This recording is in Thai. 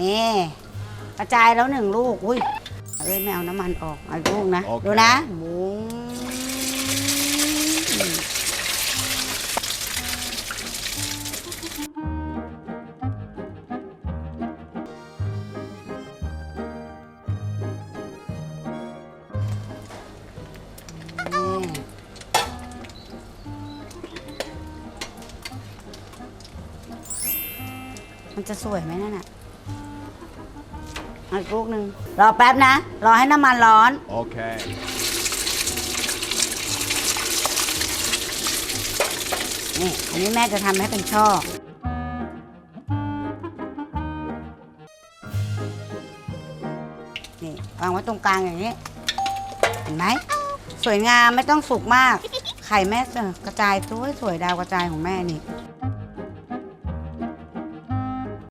นี่กระจายแล้วหนึ่งลูก อุ้ย เอ้ยไม่เอาน้ำมันออกเอาอีกลูกนะ โอเค ดูนะบุ้งนี่มันจะสวยไหมนั่นน่ะ เอาอีกลูกหนึ่งรอแป๊บนะ รอให้น้ำมันร้อน Okay. นี่อันนี้แม่จะทำให้เป็นช่อ นี่วางไว้ตรงกลางอย่างนี้ เห็นไหม สวยงามไม่ต้องสุกมาก ไข่แม่เออกระจายสวยสวยดาวกระจายของแม่นี่